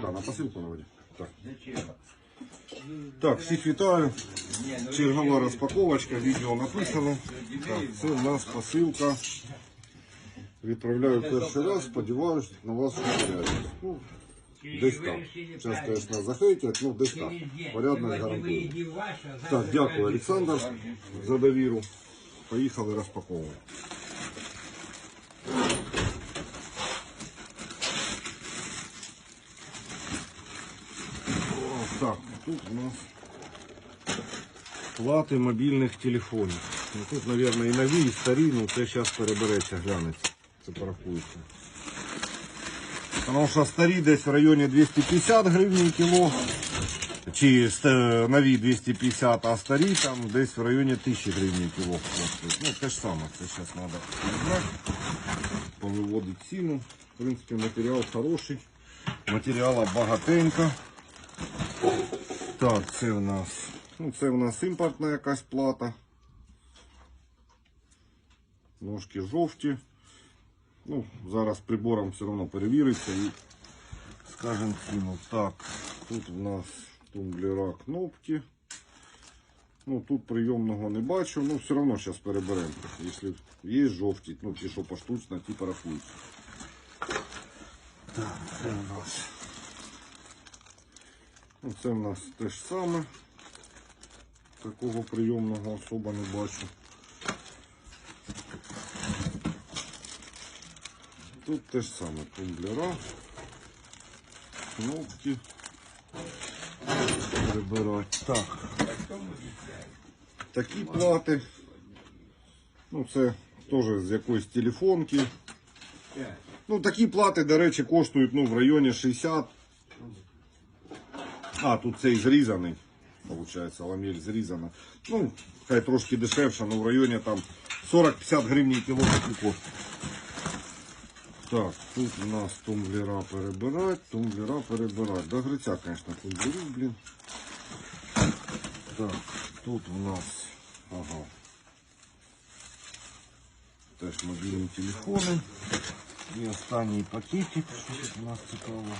Сюди, на посилку наводі. Так. Так, всіх вітаю. Чергова розпаковочка, відео написано. Так, це у нас посилка. Відправляю перший раз, сподіваюся, на вас відправляють. Ну, десь там. Зараз, звісно, захейтять, ну десь там. Порядність гарантую. Так, дякую, Олександр, за довіру. Поїхали розпаковувати. Так, тут у нас плати мобільних телефонів. Ну, тут, мабуть, і нові, і старі, ну це зараз перебереться, глянеться. Це порахується. Тому що старі десь в районі 250 гривень кіло. Чи нові 250, а старі там десь в районі 1000 гривень кіло. Ну те ж саме, це зараз треба підібрати, повиводити ціну. В принципі, матеріал хороший. Матеріала багатенько. Так, це у нас. Ну, це у нас імпортна якась плата. Ножки жовті. Ну, зараз прибором все одно перевіриться і скажемо ціну. Так, тут у нас тумблера кнопки. Ну, тут прийомного не бачу, ну все одно зараз переберемо. Якщо є жовті, ну ті, що поштучно, ті порахуються. Так, це у нас. Ну, це в нас те ж саме. Такого прийомного особо не бачу. Тут те ж саме тумблера, кнопки. Прибирати. Так. Такі плати. Ну, це теж з якоїсь телефонки. Ну, такі плати, до речі, коштують ну, в районі 60 а, тут цей зрізаний, виходить, ламель зрізана. Ну, хай трошки дешевше, але в районі там 40-50 гривень кіло коштує. Так, тут у нас тумблера перебирать, тумблера перебирать. До гриця, звісно, тумблерів, блін. Так, тут у нас, ага. Теж мобільні телефони. І останній пакетик, тут у нас цікавого.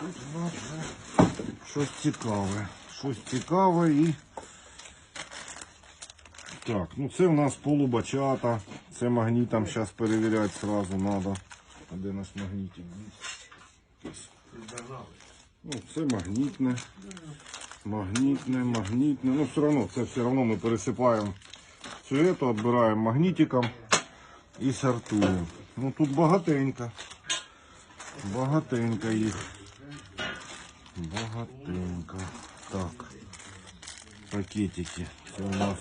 Тут у нас щось цікаве. Щось цікаве і. Так, ну це у нас полубачата. Це магнітом зараз перевіряти сразу треба. А де наш магнітик? Ну, це магнітне. Магнітне, магнітне. Ну все одно, це все одно ми пересипаємо все це, відбираємо магнітиком і сортуємо. Ну тут багатенько. Багатенько їх. Багатенько. Так. Пакетики. Це у нас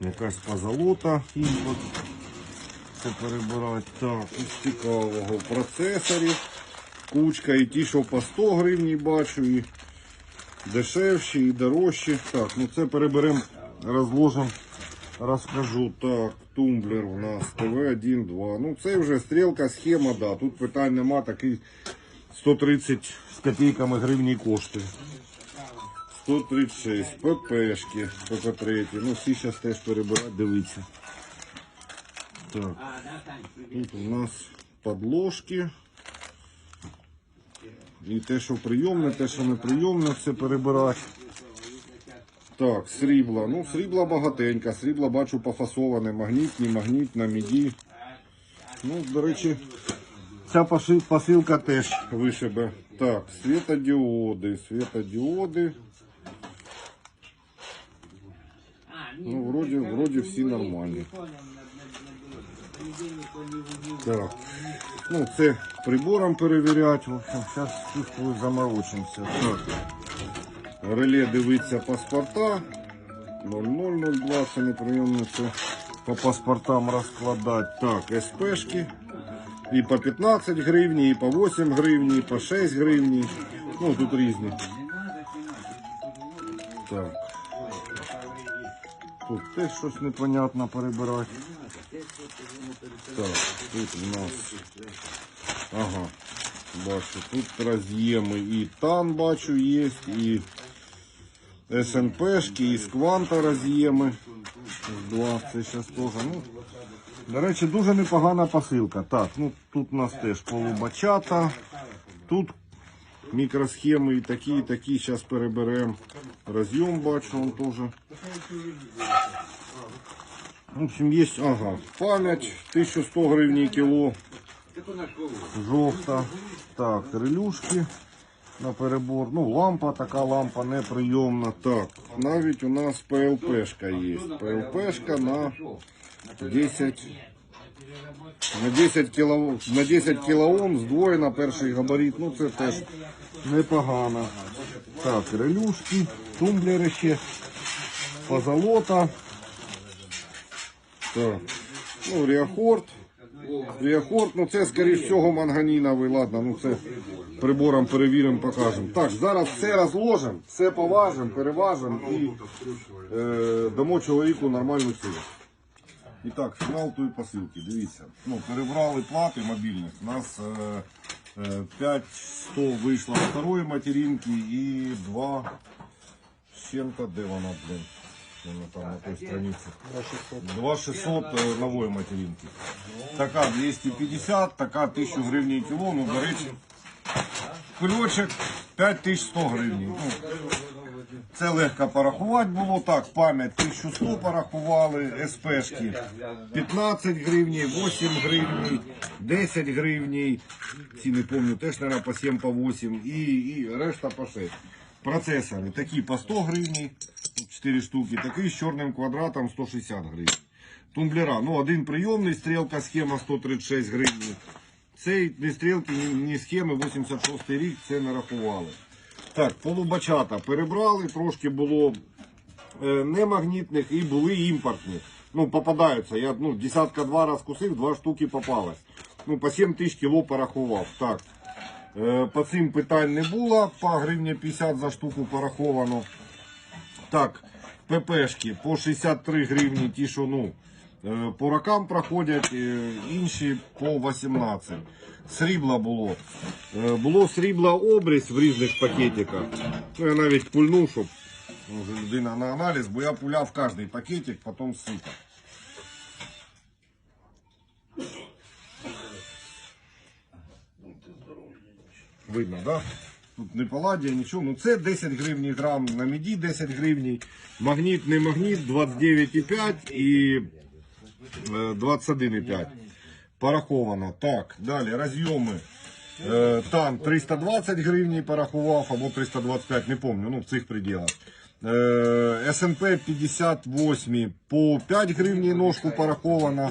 якась позолота імпорт. Це перебирати. Так, із цікавого процесорів. Кучка і ті, що по 100 гривень бачу, і дешевші, і дорожчі. Так, ну це переберемо, розложимо, розкажу. Так, тумблер у нас ТВ-1, 2. Ну це вже стрілка, схема, да. Тут питань нема, такий 130 з копійками гривні коштує. 136, ППшки, ПП-3. Ну всі зараз теж перебирати, дивіться. Так, тут у нас подложки. І те, що прийомне, те, що не прийомне, все перебирати. Так, срібла. Ну, срібла багатенька. Срібла бачу пофасоване. Магнітні, магніт на міді. Ну, до речі, ця посилка теж вишибе. Так, світодіоди, світодіоди. Ну, вроді, вроді всі нормальні. Так. Ну, це прибором перевіряти. Зараз заморочимося. Так. Реле дивиться паспорта. 0002, це неприємно по паспортам розкладати. Так, СПшки. І по 15 гривень, і по 8 гривень, і по 6 гривень. Ну, тут різні. Так. Тут теж щось непонятно перебирати. Так, тут у нас. Ага. Бачу, тут роз'єми і тан бачу є, і СНПшки, і з кванта роз'єми. Це зараз теж. Ну, до речі, дуже непогана посилка. Так, ну тут у нас теж полубачата. Тут мікросхеми і такі, і такі. Зараз переберемо. Роз'єм бачу, он теж. В общем, є, ага, пам'ять 1100 гривень кіло. Жовта. Так, релюшки на перебор. Ну, лампа, така лампа неприйомна. Так, навіть у нас ПЛПшка є. ПЛПшка на 10 на 10 кіло, на 10 кілоом здвоєна перший габарит. Ну це теж непогано. Так, релюшки, тумблери ще, позолота. Так. Ну, Ріахорд. Ріахорд, ну це скоріш всього манганіновий, ладно, ну це прибором перевіримо, покажемо. Так, зараз все розложимо, все поважимо, переважимо і е, дамо чоловіку нормальну ціну. І так, фінал тої посилки, дивіться. Ну, перебрали плати мобільних. У нас е, е, 5100 вийшло второї материнки і 2 з чим-то, де вона, блин, вона там на той страниці. 2600 е, нової материнки. Така 250, така 1000 гривень кіло, ну, до речі, кульочок 5100 гривень. Ну, це легко порахувати було так. Пам'ять 1100 порахували, СПшки 15 гривень, 8 гривень, 10 гривень. Ці не пам'ятаю, теж, мабуть, по 7 по 8 і, і решта по 6. Процесори такі по 100 гривень, 4 штуки, такий з чорним квадратом 160 гривень. Тумблера, ну один прийомний, стрілка схема 136 гривень. Цей ні стрілки, ні, схеми 86 рік це нарахували. Так, полубачата перебрали, трошки було е, немагнітних і були імпортні. Ну, попадаються. Я ну, десятка два раз кусив, два штуки попалось. Ну, по 7 тисяч кіло порахував. Так. Е, по цим питань не було, по гривні 50 за штуку пораховано. Так, ППшки по 63 гривні, ті, що ну, е, по рокам проходять, е, інші по 18. Срібла було. Е, Було срібла обрізь в різних пакетиках. Ну, я навіть пульнув, щоб може, людина на аналіз, бо я пуляв кожний пакетик, потім сипав. Видно, да? Тут не паладія, нічого. Ну це 10 гривень грам на міді, 10 гривень. Магніт, не магніт, 29,5 і е, 21,5. Пораховано. Так, далі розйоми. Е, Там 320 гривень порахував або 325, не пам'ятаю, ну в цих пределах. Е, СНП 58 по 5 гривень ножку пораховано.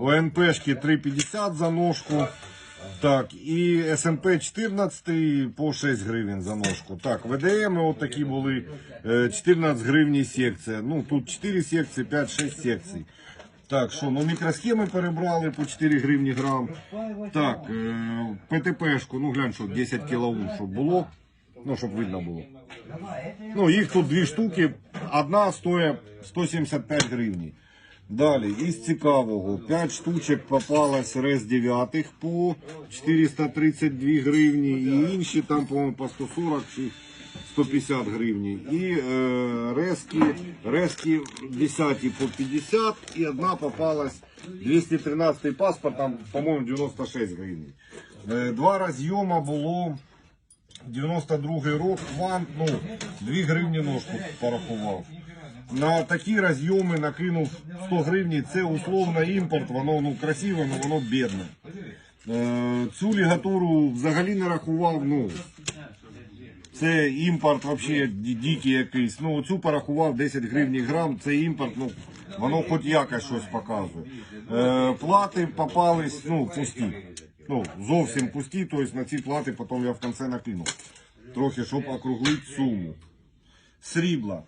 ОНПшки 3,50 за ножку. Так, і СМП 14 по 6 гривень за ножку. Так, ВДМ от такі були е, 14 гривень секція. Ну, тут 4 секції, 5-6 секцій. Так, що, ну мікросхеми перебрали по 4 гривні грам. Так, е, ПТПшку, ну глянь, що 10 кілоум, щоб було. Ну, щоб видно було. Ну, їх тут дві штуки, одна стоїть 175 гривень. Далі, із цікавого, 5 штучок попалось рез 9 по 432 гривні, і інші там, по-моєму, по 140 чи 150 гривні. І е, резки, резки 10 по 50, і одна попалась 213 паспорт, там, по-моєму, 96 гривень. Е, два розйома було 92 рок, вант, ну, 2 гривні ножку порахував. На такі розйоми накинув 100 гривень, це условно імпорт, воно ну, красиве, але воно бідне. Е, цю лігатуру взагалі не рахував, ну, це імпорт ді- дикий якийсь. Ну, цю порахував 10 гривень грам, це імпорт, ну, воно хоч якось щось показує. Е, плати попались, ну, пусті. Ну, зовсім пусті, тобто на ці плати потім я в кінці накинув. Трохи, щоб округлити суму. Срібла.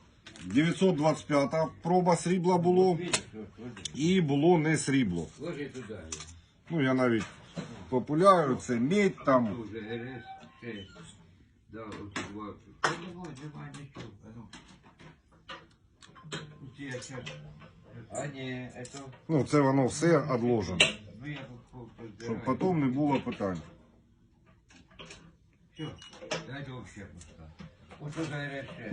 925 проба срібла було. І було не срібло. Ну, я навіть популяю, це медь там. Уже РС 6. Да, вот два. Да давай, давай, ничего. а ну. Ну, це воно все одложено. ну Щоб потім не було питань. Все, дайте вообще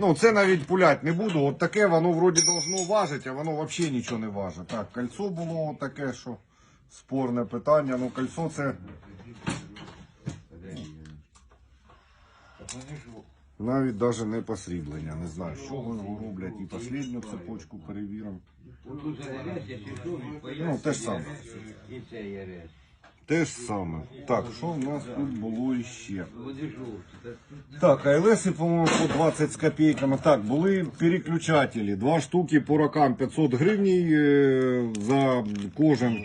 Ну, це навіть пулять не буду. От таке воно вроді должно важити, а воно взагалі нічого не важить. Так, кольцо було таке, що спорне питання. Ну, кольцо це навіть навіть не посріблення. Не знаю, чого його роблять. І послідню цепочку перевіримо. Що, він Ну, те ж саме. І це є. Те ж саме. Так, що в нас тут було іще? Так АЛС, по-моему, по 20 с копейками. Так, були переключателі. Два штуки по рокам 500 гривень е, за кожен.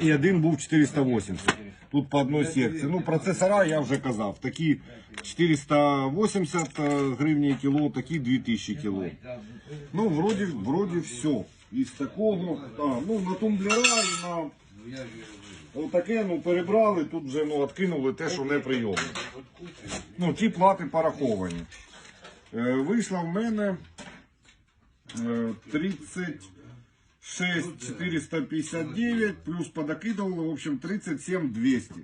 І один був 480. Тут по одній секції. Ну, процесора я вже казав. Такі 480 гривень кіло, такі 2000 кіло. Ну, вроді, вроді все. Із такого, а, ну, на тумблера і на отаке, ну, перебрали, тут вже, ну, откинули те, що не прийомне. Ну, ті плати пораховані. Е, вийшло в мене е, 36 459, плюс подокидували, в общем, 37 200.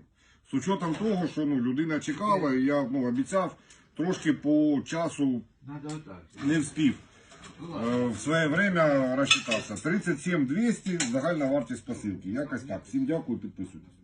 З учетом того, що ну, людина чекала, і я ну, обіцяв, трошки по часу не встиг. Е, В своє время розчитався. 37 200 загальна вартість посилки. Якось так. Всім дякую, підписуйтесь.